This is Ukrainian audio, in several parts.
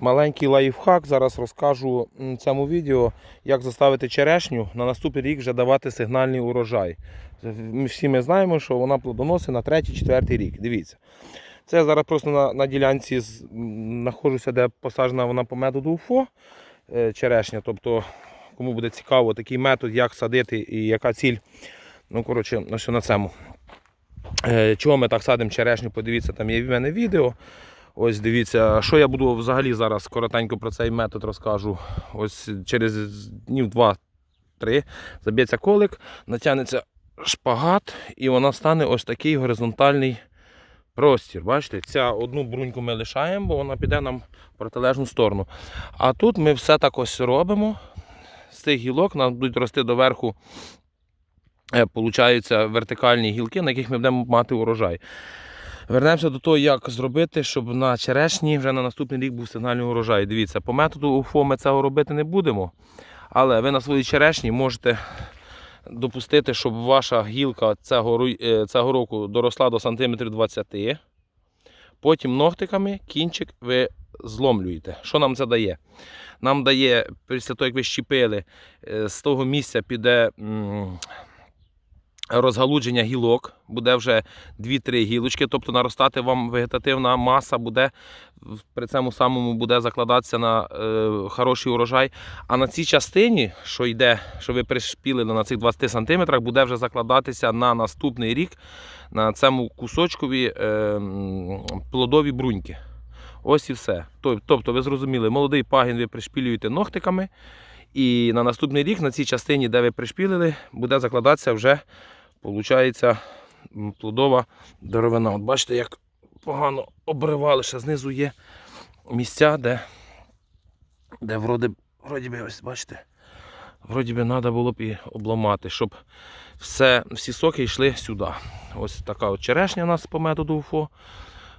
Маленький лайфхак. Зараз розкажу в цьому відео, як заставити черешню на наступний рік вже давати сигнальний урожай. Всі ми знаємо, що вона плодоносить на третій-четвертий рік. Дивіться. Це я зараз просто на, на ділянці знаходжуся, де посаджена вона по методу УФО е, черешня. Тобто, кому буде цікаво такий метод, як садити і яка ціль. Ну, коротше, на цьому. Е, Чого ми так садимо черешню? Подивіться, там є в мене відео. Ось дивіться, що я буду взагалі зараз коротенько про цей метод розкажу. Ось через днів 2-3 заб'ється колик, натягнеться шпагат, і вона стане ось такий горизонтальний простір. Бачите, ця одну бруньку ми лишаємо, бо вона піде нам в протилежну сторону. А тут ми все так ось робимо. З цих гілок нам будуть рости доверху е, получаються вертикальні гілки, на яких ми будемо мати урожай. Вернемося до того, як зробити, щоб на черешні вже на наступний рік був сигнальний урожай. Дивіться, по методу УФО ми цього робити не будемо. Але ви на своїй черешні можете допустити, щоб ваша гілка цього, е, цього року доросла до сантиметрів 20. Потім ногтиками кінчик ви зломлюєте. Що нам це дає? Нам дає, після того, як ви щепили, е, з того місця піде розгалудження гілок, буде вже 2-3 гілочки, тобто наростати вам вегетативна маса буде при цьому самому буде закладатися на е, хороший урожай. А на цій частині, що йде, що ви пришпілили на цих 20 см, буде вже закладатися на наступний рік на цьому кусочкові е, плодові бруньки. Ось і все. Тобто, ви зрозуміли, молодий пагін ви пришпілюєте ногтиками, і на наступний рік на цій частині, де ви пришпілили, буде закладатися вже, виходить, плодова деревина. От бачите, як погано обривали, ще знизу є місця, де, де вроді, вроді би, ось бачите, вроді би треба було б і обламати, щоб все, всі соки йшли сюди. Ось така от черешня у нас по методу УФО.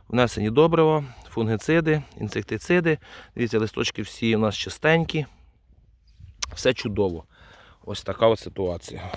Внесені добрива, фунгициди, інсектициди. Дивіться, листочки всі у нас чистенькі. Все чудово. Ось така от ситуація.